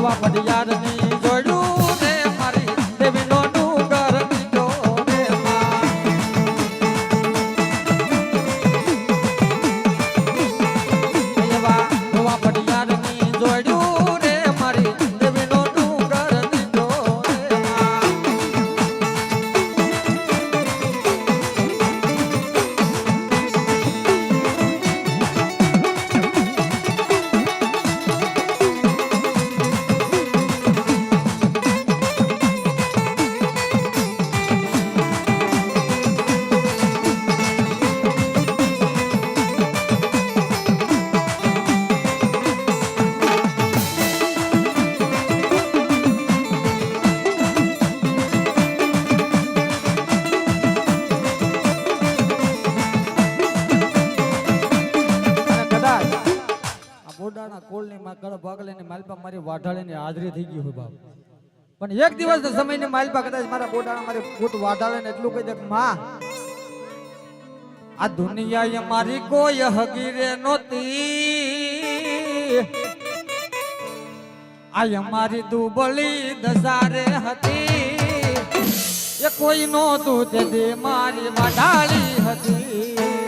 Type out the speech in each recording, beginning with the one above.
કરવા પડિયારની પણ એક દિવસ સમય સમયને માલપા કદાચ મારા બોટાણા મારે ફૂટ વાઢાળે ને એટલું કહી દે માં, આ દુનિયા મારી કોઈ હગીરે નહોતી. આ અમારી દુબળી દસારે હતી. એ કોઈ નોતું તે મારી વાઢાળી હતી.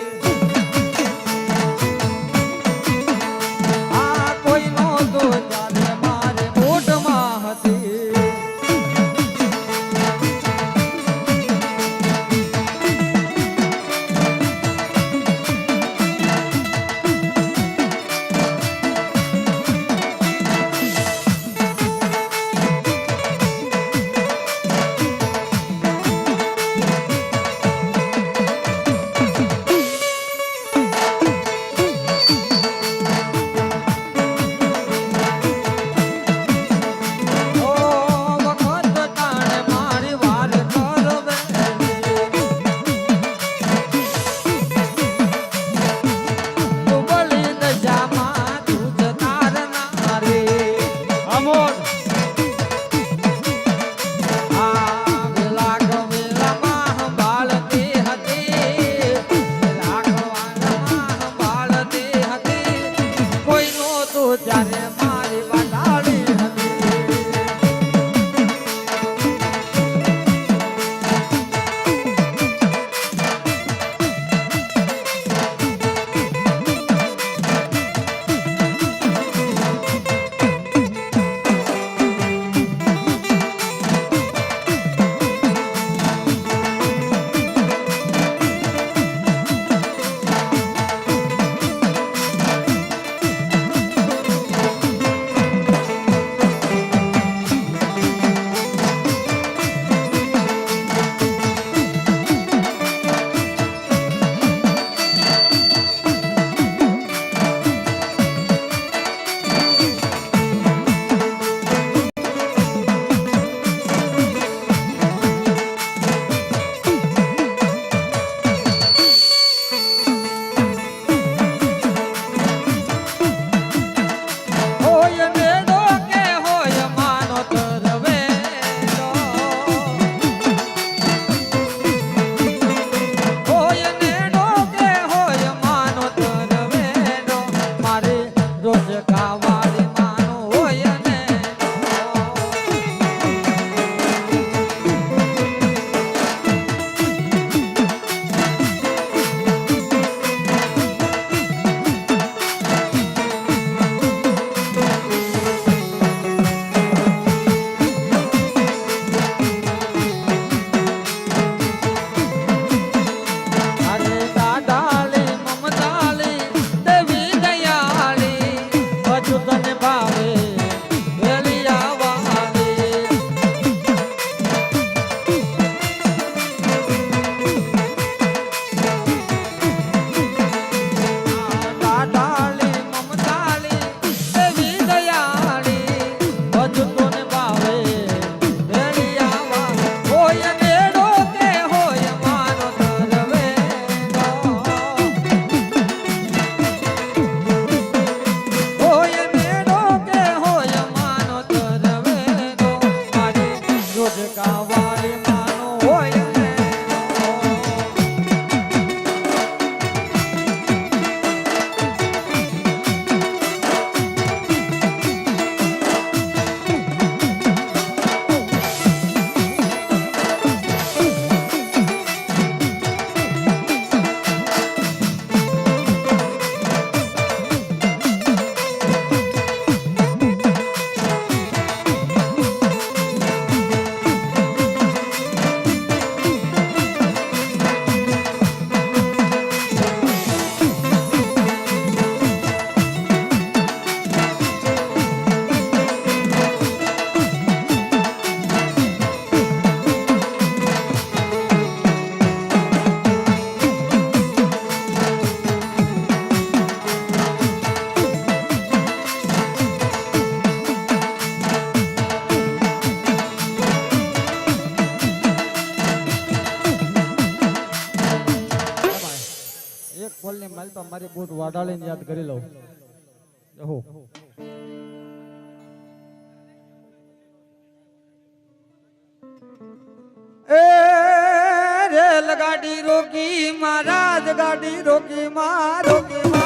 રેલ ગાડી રોકી મહારાજ ગાડી રોકી માં રોકી માં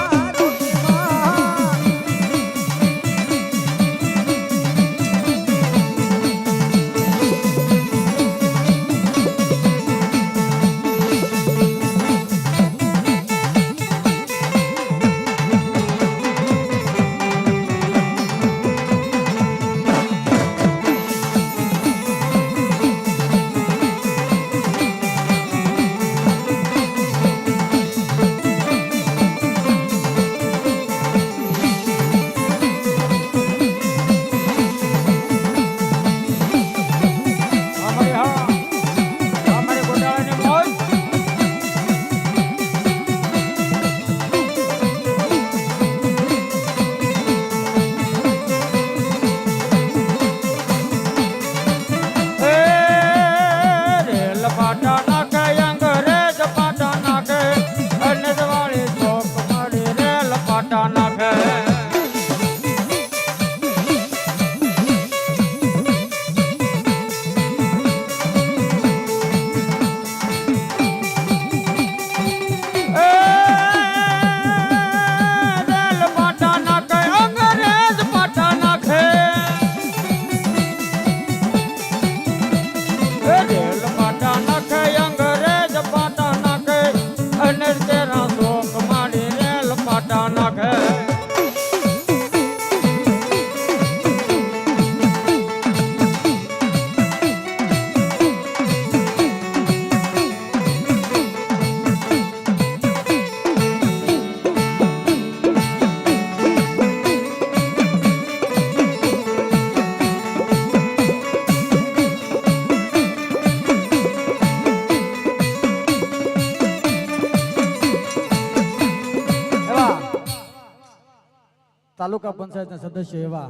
તાલુકા પંચાયતના સદસ્ય એવા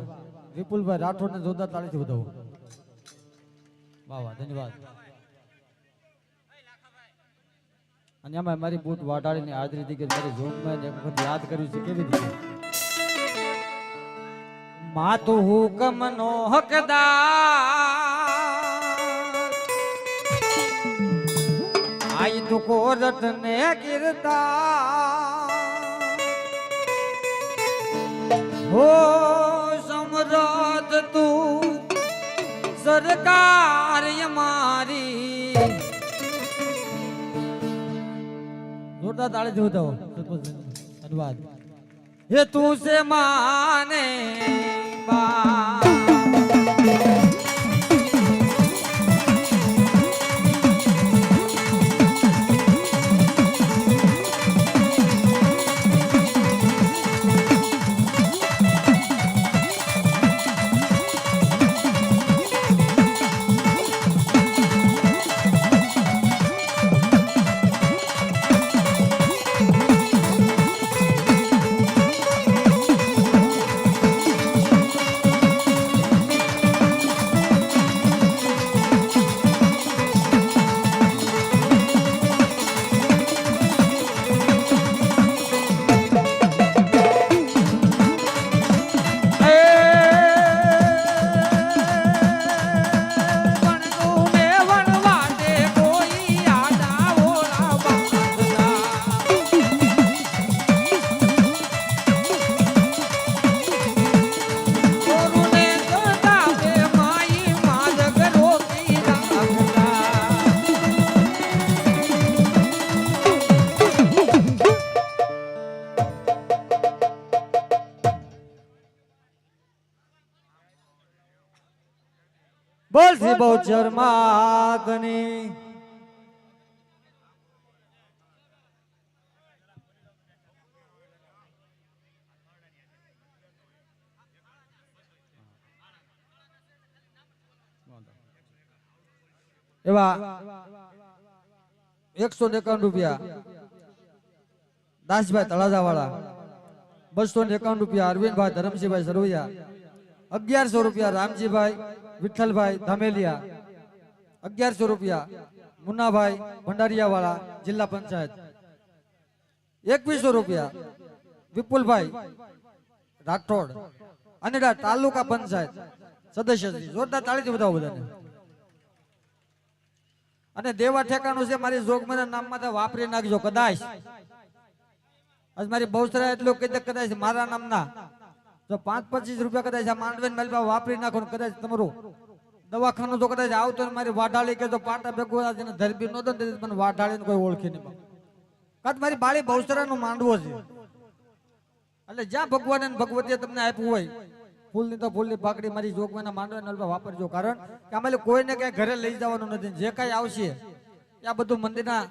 વિપુલભાઈ રાઠોડને જોરદાર તાળીથી વધાવું. વાહ વાહ, ધન્યવાદ. અને એમાં મારી બૂટ વાટાડીની હાજરી દીકરી મારી ઝોનમાં એક વખત યાદ કર્યું છે કેવી રીતે? માતુ હુકમ નો હકદાર. આઈ તો કોરટ ને કીર્તા હો સમરથ તું, સરકાર મારી. જોરદાર તાળે જેવું તો ધન્યવાદ હે તું સે માને બા. બહુચર એવા એકસો એકાવન રૂપિયા. દાસભાઈ તળાજા વાળા બસો એકાવન રૂપિયા. અરવિંદભાઈ ધરમસિંહભાઈ સરવૈયા, અગિયારસો રૂપિયા રામજીભાઈ વિઠ્ઠલભાઈ ધામેલિયા. અગિયારસો રૂપિયા મુન્નાભાઈ ભંડારિયા વાળા જિલ્લા પંચાયત. એકવીસો રૂપિયા વિપુલભાઈ રાઠોડ અને તાલુકા પંચાયત સદસ્ય જોરદાર તાળીથી બધા બધાને. અને દેવા ઠેકાણું છે, મારી જોગમાના નામમાં તો વાપરી નાખજો કદાચ. આજ મારી બહુસરા એટલું કહી દે કદાચ મારા નામના. જો પાંચ પચીસ રૂપિયા કદાચ આ માંડવેન મારી વાપરી નાખો કદાચ તમારું દવાખાનું તો કદાચ આવતો મારી વાઢાળી કે તો પાટા ભેગું જેને ધરબી નહોતો ને મને વાઢાળીને કોઈ ઓળખી નહીં બાપ. મારી બાળી બહુસરાનો માંડવો છે. એટલે જ્યાં ભગવાન અને ભગવતીએ તમને આપ્યું હોય, ફૂલની તો ફૂલની પાકડી મારી જોગવાના માંડવાના અલ્પા વાપરજો. કારણ કે અમારે કોઈને ક્યાંય ઘરે લઈ જવાનું નથી. જે કાંઈ આવશે, એ આ બધું મંદિરના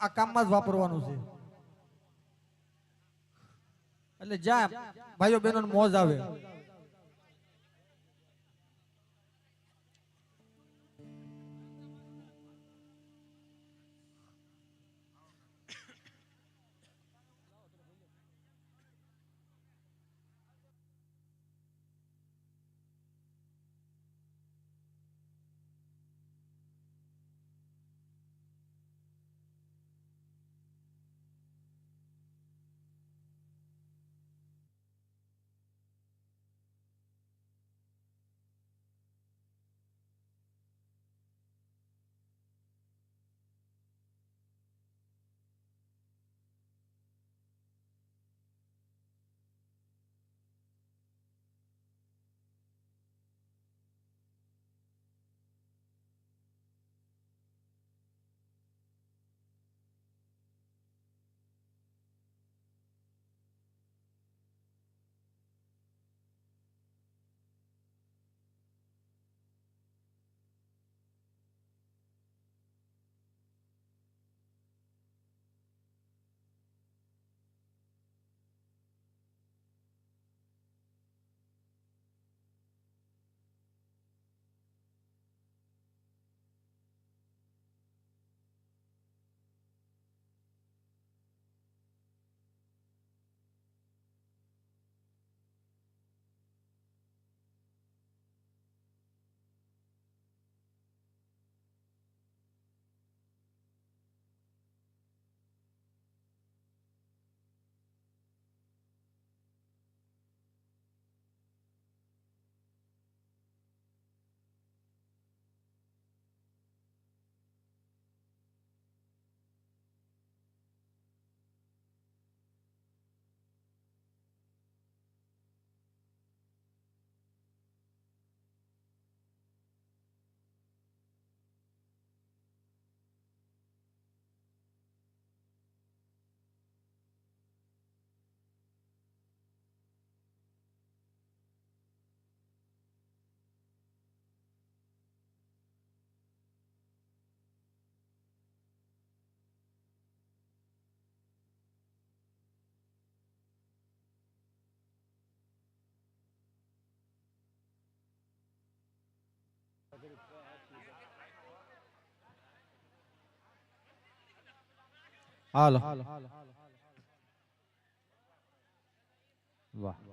આ કામમાં જ વાપરવાનું છે. એટલે જ્યાં ભાઈઓ બહેનો મોજ આવે હાલો. વાહ.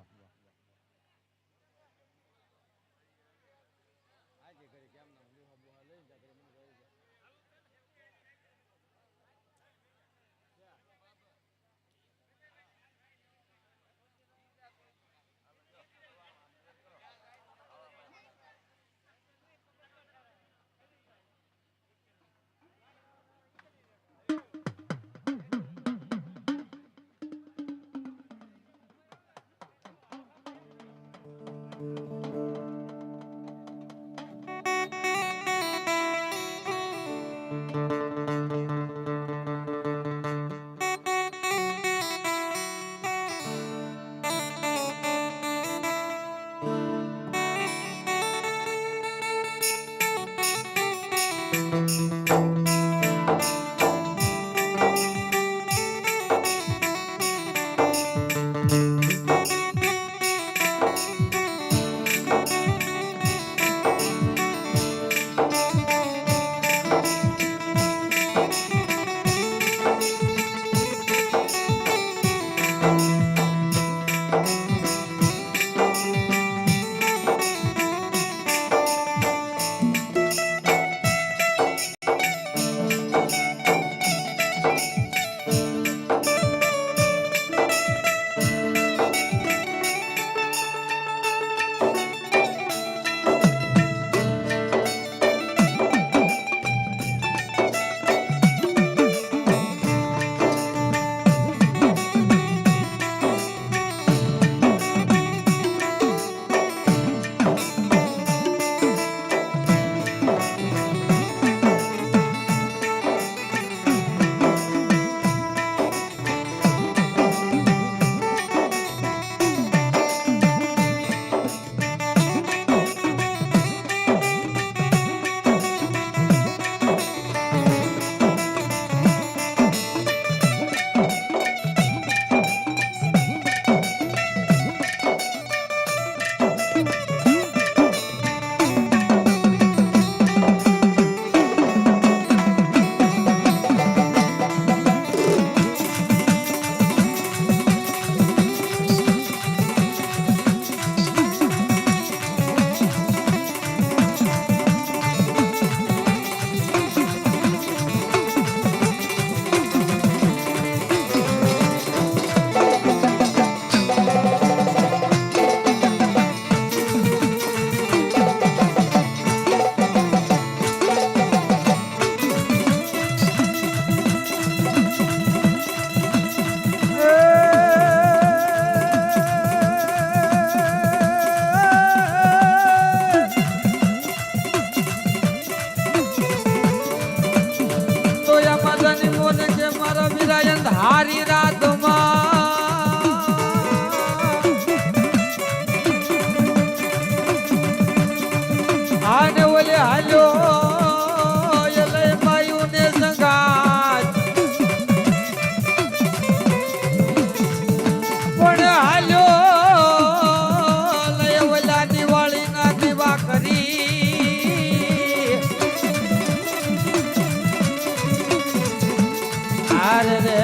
હાર રે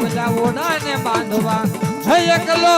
બધા ઓલા ઓડાને બાંધવા એકલો.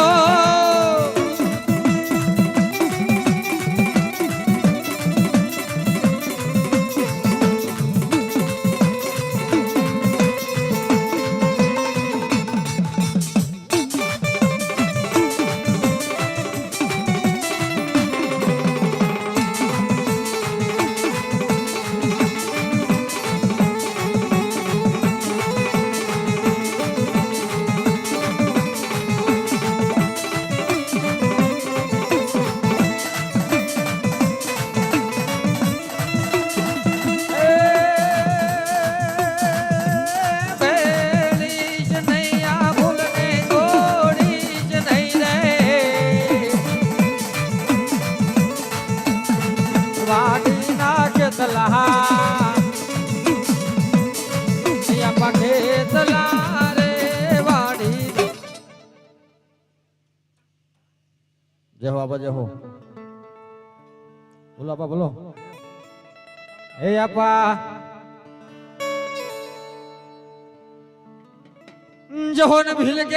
આપા બોલો હે આપા જોન ભીલ